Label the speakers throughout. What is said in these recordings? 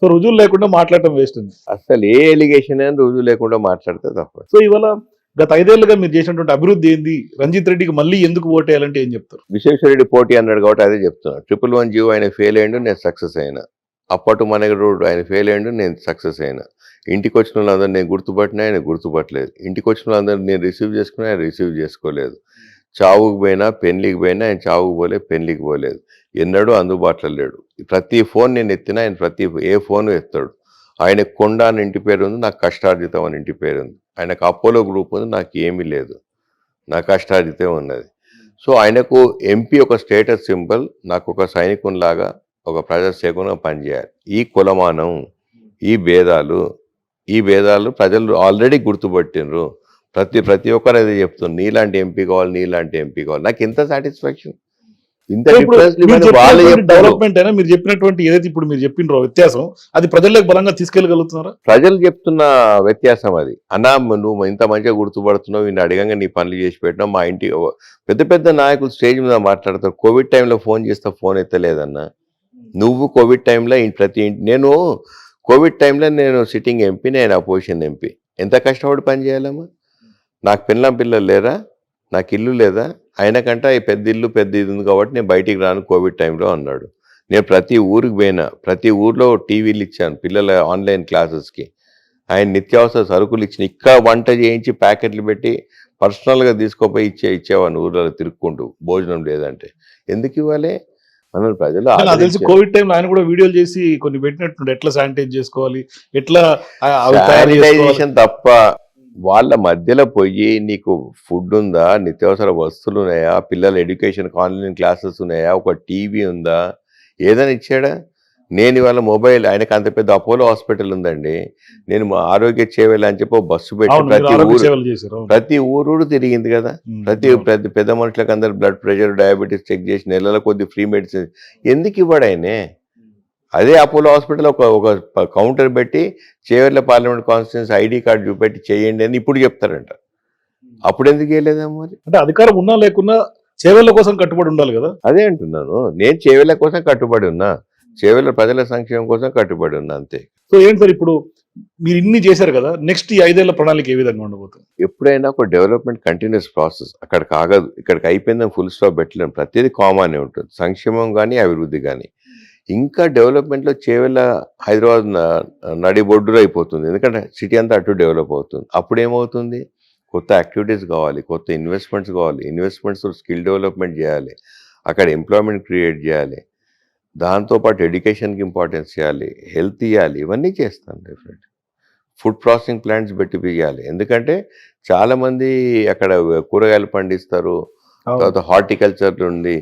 Speaker 1: So రుజువులు లేకుండా మాట్లాడటం వేస్ట్ ఉంది.
Speaker 2: అసలు ఏ ఎలిగేషన్ అని రుజువు లేకుండా మాట్లాడితే తప్ప
Speaker 1: సో ఇవాళ గత ఐదేళ్ళుగా మీరు చేసినటువంటి అభివృద్ధి ఏంది? రంజిత్ రెడ్డికి మళ్ళీ ఎందుకు ఓటేయాలంటే ఏం చెప్తారు?
Speaker 2: విశ్వేశ్వరరెడ్డి పోటీ అన్నాడు కాబట్టి అదే చెప్తున్నా ట్రిపుల్ వన్ జీవో ఆయన ఫెయిల్ అయ్యిండు నేను సక్సెస్ అయినా. అప్పటి మనగడు ఆయన ఫెయిల్ అయ్యిండు నేను సక్సెస్ అయినా. ఇంటికి వచ్చిన వాళ్ళందరూ నేను గుర్తుపట్టినా ఆయన గుర్తుపట్టలేదు. ఇంటికి వచ్చిన వాళ్ళందరూ నేను రిసీవ్ చేసుకున్నా ఆయన రిసీవ్ చేసుకోలేదు. చావుకు పోయినా పెళ్ళికి పోయినా ఆయన చావుకు పోలేదు పెళ్ళికి పోలేదు. ఎన్నడూ అందుబాటులో లేడు. ప్రతి ఫోన్ నేను ఎత్తినా ఆయన ప్రతి ఏ ఫోన్ ఎత్తాడు. ఆయన కొండ అని ఇంటి పేరు ఉంది నాకు కష్టార్జితం అని ఇంటి పేరు ఉంది. ఆయనకు అపోలో గ్రూప్ ఉంది నాకు ఏమీ లేదు. నా కష్టార్జితం ఉన్నది. సో ఆయనకు ఎంపీ ఒక స్టేటస్ సింబల్ నాకు ఒక సైనికునిలాగా ఒక ప్రజాసేవకునిగా పనిచేయాలి. ఈ కులమానం ఈ భేదాలు ఈ భేదాలు ప్రజలు ఆల్రెడీ గుర్తుపట్టినరు ప్రతి ప్రతి ఒక్కరు అదే చెప్తున్నారు నీలాంటి ఎంపీ కావాలి నీలాంటి ఎంపీ కావాలి. నాకు ఎంత సాటిస్ఫాక్షన్ ఇంత
Speaker 1: డెవలప్మెంట్ అయినా మీరు చెప్పినటువంటి ఏదైతే ఇప్పుడు మీరు చెప్పినరో వ్యత్యాసం అది ప్రజల్లోకి బలంగా తీసుకెళ్ళగలుగుతున్నారా?
Speaker 2: ప్రజలు చెప్తున్న వ్యత్యాసం అది. అన్నా నువ్వు ఇంత మంచిగా గుర్తుపడుతున్నావు నేను అడగంగా నీ పనులు చేసి పెట్టినావు మా ఇంటి పెద్ద పెద్ద నాయకులు స్టేజ్ మీద మాట్లాడతారు. కోవిడ్ టైంలో ఫోన్ చేస్తే ఫోన్ ఎత్తలేదన్నా. నువ్వు కోవిడ్ టైంలో ప్రతి ఇంటి నేను కోవిడ్ టైంలో నేను సిట్టింగ్ ఎంపీ నేను అపోజిషన్ ఎంపీ. ఎంత కష్టపడి పని చేయాలమ్మా? నాకు పిల్లం పిల్లలు లేరా? నాకు ఇల్లు లేదా? ఆయనకంటే ఈ పెద్ద ఇల్లు పెద్ద ఇది ఉంది కాబట్టి నేను బయటికి రాను కోవిడ్ టైంలో అన్నాడు. నేను ప్రతి ఊరికి పోయినా ప్రతి ఊర్లో టీవీలు ఇచ్చాను పిల్లల ఆన్లైన్ క్లాసెస్కి. ఆయన నిత్యావసర సరుకులు ఇచ్చిన ఇక్కడ వంట చేయించి ప్యాకెట్లు పెట్టి పర్సనల్గా తీసుకోపోయి ఇచ్చే ఇచ్చేవాడిని ఊర్లలో తిరుక్కుంటూ భోజనం లేదంటే. ఎందుకు ఇవ్వాలి? మన ప్రజలు
Speaker 1: తెలిసి. కోవిడ్ టైంలో ఆయన కూడా వీడియోలు చేసి కొన్ని పెట్టినట్టు ఎట్లా శానిటైజ్ చేసుకోవాలి ఎట్లా
Speaker 2: శానిటైజేషన్ తప్ప వాళ్ళ మధ్యలో పోయి నీకు ఫుడ్ ఉందా? నిత్యావసర వస్తువులు ఉన్నాయా? పిల్లల ఎడ్యుకేషన్ ఆన్లైన్ క్లాసెస్ ఉన్నాయా? ఒక టీవీ ఉందా? ఏదైనా ఇచ్చాడా? నేను ఇవాళ మొబైల్ ఆయనకు అంత పెద్ద అపోలో హాస్పిటల్ ఉందండి. నేను మా ఆరోగ్య సేవలు అని చెప్పి బస్సు పెట్టి ప్రతి ఊరు. ప్రతి ఊరు తిరిగింది కదా. ప్రతి. ప్రతి పెద్ద మనుషులకు అందరు బ్లడ్ ప్రెషర్ డయాబెటీస్ చెక్ చేసి నెలల కొద్ది ఫ్రీ మెడిసిన్ ఎందుకు ఇవ్వడు ఆయనే? అదే అపోలో హాస్పిటల్ ఒక ఒక కౌంటర్ పెట్టి Chevella parliament constituency ID card చూపెట్టి చేయండి అని ఇప్పుడు చెప్తారంట. అప్పుడు ఎందుకు చేయలేదా మరి?
Speaker 1: అంటే అధికారం ఉన్నా లేకున్నా సేవల కోసం కట్టుబడి ఉండాలి కదా?
Speaker 2: అదే అంటున్నాను. నేను చేవేళ్ళ కోసం కట్టుబడి ఉన్నా చేవేళ్ళ ప్రజల సంక్షేమం కోసం కట్టుబడి ఉన్నా అంతే.
Speaker 1: సో ఏంటి సార్ ఇప్పుడు మీరు ఇన్ని చేశారు కదా నెక్స్ట్ ఈ ఐదేళ్ళ ప్రణాళిక ఏ విధంగా ఉండబోతుంది?
Speaker 2: ఎప్పుడైనా ఒక డెవలప్మెంట్ కంటిన్యూస్ ప్రాసెస్ అక్కడికి ఆగదు ఇక్కడికి అయిపోయిందని ఫుల్ స్టాప్ పెట్టలేము ప్రతిదీ కామన్ ఉంటుంది. సంక్షేమం కానీ అభివృద్ధి కానీ ఇంకా డెవలప్మెంట్లో చేవెళ్ళ హైదరాబాద్ న- నడిబొడ్డులో అయిపోతుంది. ఎందుకంటే సిటీ అంతా అటు డెవలప్ అవుతుంది. అప్పుడు ఏమవుతుంది కొత్త యాక్టివిటీస్ కావాలి కొత్త ఇన్వెస్ట్మెంట్స్ కావాలి. ఇన్వెస్ట్మెంట్స్ స్కిల్ డెవలప్మెంట్ చేయాలి అక్కడ ఎంప్లాయ్మెంట్ క్రియేట్ చేయాలి దాంతోపాటు ఎడ్యుకేషన్కి ఇంపార్టెన్స్ చేయాలి హెల్త్ ఇవ్వాలి ఇవన్నీ చేస్తాను డెఫినెట్ ఫుడ్ ప్రాసెసింగ్ ప్లాంట్స్ పెట్టి పియ్యాలి ఎందుకంటే చాలా మంది అక్కడ కూరగాయలు పండిస్తారు తర్వాత హార్టికల్చర్ ఉంది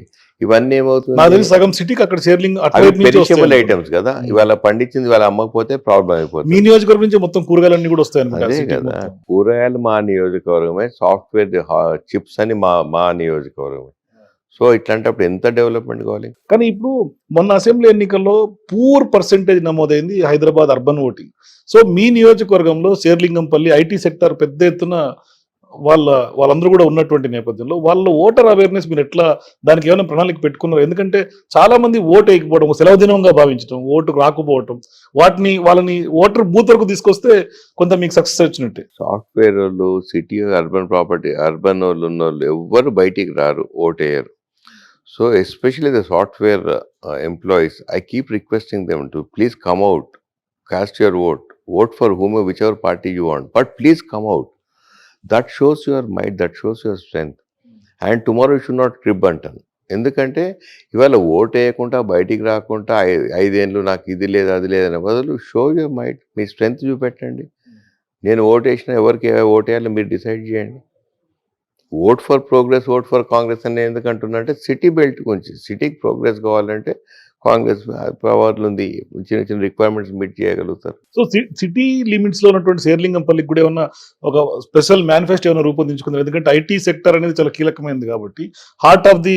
Speaker 2: ఇవన్నీ ఏమవుతుంది?
Speaker 1: సగం సిటీకి అక్కడ షేర్లింగ్
Speaker 2: పెరిషబుల్ ఐటమ్స్ కదా. ఇవాళ పండించింది ఇవాళ అమ్మకపోతే ప్రాబ్లం
Speaker 1: మీ
Speaker 2: అయిపోతుంది
Speaker 1: నియోజకవర్గం నుంచి మొత్తం కూరగాయలన్నీ కూడా వస్తాయి
Speaker 2: అదే కదా. కూరగాయలు మా నియోజకవర్గమే సాఫ్ట్వేర్ చిప్స్ అని మా మా నియోజకవర్గమే. సో ఇట్లాంటప్పుడు ఎంత డెవలప్మెంట్ కావాలి?
Speaker 1: కానీ ఇప్పుడు మొన్న అసెంబ్లీ ఎన్నికల్లో పూర్ పర్సెంటేజ్ నమోదైంది హైదరాబాద్ అర్బన్ ఓటింగ్. సో మీ నియోజకవర్గంలో శేర్లింగంపల్లి ఐటీ సెక్టర్ పెద్ద ఎత్తున వాళ్ళ వాళ్ళందరూ కూడా ఉన్నటువంటి నేపథ్యంలో వాళ్ళ ఓటర్ అవేర్నెస్ మీరు ఎట్లా దానికి ఏమైనా ప్రణాళిక పెట్టుకున్నారు? ఎందుకంటే చాలా మంది ఓటు వేయకపోవడం సెలవు దినంగా భావించడం ఓటు రాకపోవటం వాటిని వాళ్ళని ఓటర్ బూత్ వరకు తీసుకొస్తే కొంత మీకు సక్సెస్ వచ్చినట్టే.
Speaker 2: సాఫ్ట్వేర్ వాళ్ళు సిటీ అర్బన్ ప్రాపర్టీ అర్బన్ వాళ్ళు ఉన్న వాళ్ళు ఎవ్వరు బయటికి రారు ఓటేయరు so especially the software employees I keep requesting them to please come out cast your vote vote for whom which ever party you want but please come out that shows your mind that shows your strength and tomorrow should not crib అంటాను. ఎందుకంటే ఇవాళ vote వేయకుండా బయటికి రాకుండా ఐదేళ్ళు నాకు ఇది లేదు అది లేదనే బదులు షో యువర్ మైట్ మీ స్ట్రెంగ్త్ చూపెట్టండి. నేను ఓట్ వేసిన ఎవరికి ఓట్ వేయాలో మీరు డిసైడ్ చేయండి. Vote for progress vote for Congress అని ఎందుకంటున్నా అంటే సిటీ బెల్ట్ గురించి సిటీకి ప్రోగ్రెస్ కావాలంటే కాంగ్రెస్ పవర్లు ఉంది చిన్న చిన్న రిక్వైర్మెంట్స్ మీట్ చేయగలుగుతారు.
Speaker 1: సో సిటీ లిమిట్స్లో ఉన్నటువంటి శేర్లింగంపల్లికి కూడా ఏమన్నా ఒక స్పెషల్ మేనిఫెస్టో ఏమైనా రూపొందించుకుంది? ఎందుకంటే ఐటీ సెక్టర్ అనేది చాలా కీలకమైనది కాబట్టి హార్ట్ ఆఫ్ ది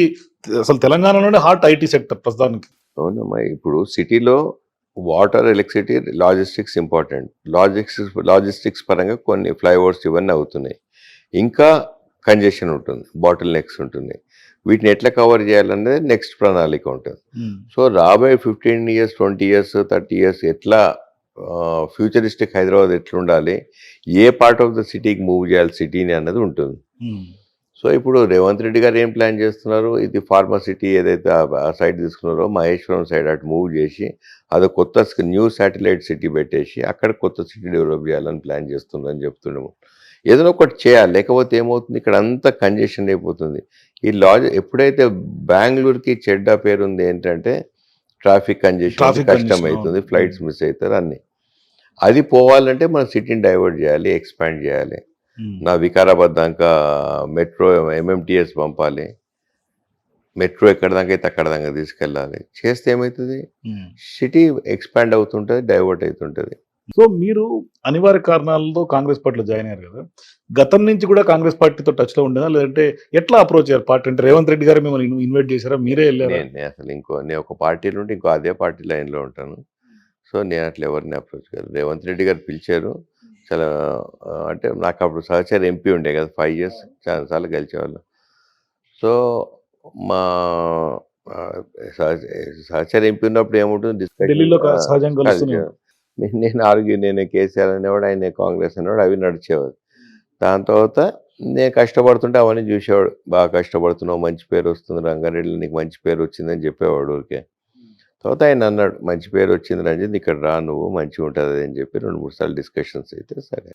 Speaker 1: అసలు తెలంగాణలోనే హార్ట్ ఐటీ సెక్టర్ ప్రస్తుతానికి.
Speaker 2: అవునమ్మా ఇప్పుడు సిటీలో water electricity logistics important logistics logistics పరంగా కొన్ని ఫ్లైఓవర్స్ ఇవన్నీ అవుతున్నాయి. ఇంకా కంజెషన్ ఉంటుంది బాటిల్ నెక్స్ ఉంటుంది. వీటిని ఎట్లా కవర్ చేయాలనేది నెక్స్ట్ ప్రణాళిక ఉంటుంది. సో రాబోయే fifteen years twenty years thirty years ఎట్లా ఫ్యూచరిస్టిక్ హైదరాబాద్ ఎట్లా ఉండాలి ఏ పార్ట్ ఆఫ్ ద సిటీకి మూవ్ చేయాలి సిటీని అన్నది ఉంటుంది. సో ఇప్పుడు రేవంత్ రెడ్డి గారు ఏం ప్లాన్ చేస్తున్నారు? ఇది ఫార్మా సిటీ ఏదైతే ఆ- ఆ సైడ్ తీసుకున్నారో మహేశ్వరం సైడ్ అటు మూవ్ చేసి అది కొత్త న్యూ శాటిలైట్ సిటీ పెట్టేసి అక్కడ కొత్త సిటీ డెవలప్ చేయాలని ప్లాన్ చేస్తున్నారని చెప్తున్నాము ఏదైనా ఒకటి చేయాలి. లేకపోతే ఏమవుతుంది? ఇక్కడ అంతా కంజెషన్ అయిపోతుంది. ఈ లాజ్ ఎప్పుడైతే బెంగళూరుకి చెడ్డ పేరు ఉంది ఏంటంటే ట్రాఫిక్ కంజెషన్ కష్టం అవుతుంది. ఫ్లైట్స్ మిస్ అవుతారు అన్ని. అది పోవాలంటే మనం సిటీని డైవర్ట్ చేయాలి ఎక్స్పాండ్ చేయాలి. నా వికారాబాద్ దాకా మెట్రో ఎంఎంటీఎస్ పంపాలి. మెట్రో ఎక్కడ దాకా అయితే అక్కడ దాకా తీసుకెళ్ళాలి. చేస్తే ఏమవుతుంది. సిటీ ఎక్స్పాండ్ అవుతుంటుంది డైవర్ట్ అవుతుంటుంది.
Speaker 1: సో మీరు అనివార్య కారణాలతో కాంగ్రెస్ పార్టీలో జాయిన్ అయ్యారు కదా. గతం నుంచి కూడా కాంగ్రెస్ పార్టీతో టచ్లో ఉండేదా లేదంటే ఎట్లా అప్రోచ్ అయ్యారు? పార్టీ అంటే రేవంత్ రెడ్డి గారు మిమ్మల్ని ఇన్వైట్ చేశారా? మీరే వెళ్ళారా?
Speaker 2: అసలు ఇంకో నేను ఒక పార్టీ నుండి ఇంకో అదే పార్టీ లైన్లో ఉంటాను. సో నేను అట్లా ఎవరిని అప్రోచ్ కాదు రేవంత్ రెడ్డి గారు పిలిచారు. చాలా అంటే నాకు అప్పుడు సహచర ఎంపీ ఉండే కదా ఫైవ్ ఇయర్స్ చాలాసార్లు గెలిచేవాళ్ళు. సో మా సహచ- సహచర ఎంపీ ఉన్నప్పుడు ఏముంటుంది? discussion- నేను- ఆర్గ్యూ నేను కేసీఆర్ అనేవాడు ఆయన కాంగ్రెస్ అనేవాడు అవి నడిచేవాడు దాని తర్వాత నేను కష్టపడుతుంటే అవన్నీ చూసేవాడు. బాగా కష్టపడుతున్నావు మంచి పేరు వస్తుంది రంగారెడ్డిలో నీకు మంచి పేరు వచ్చిందని చెప్పేవాడు ఊరికే. తర్వాత ఆయన అన్నాడు మంచి పేరు వచ్చింది రంజిత్ ఇక్కడ రా నువ్వు మంచిగా ఉంటుంది అని చెప్పి రెండు మూడు సార్లు డిస్కషన్స్ అయితే సరే.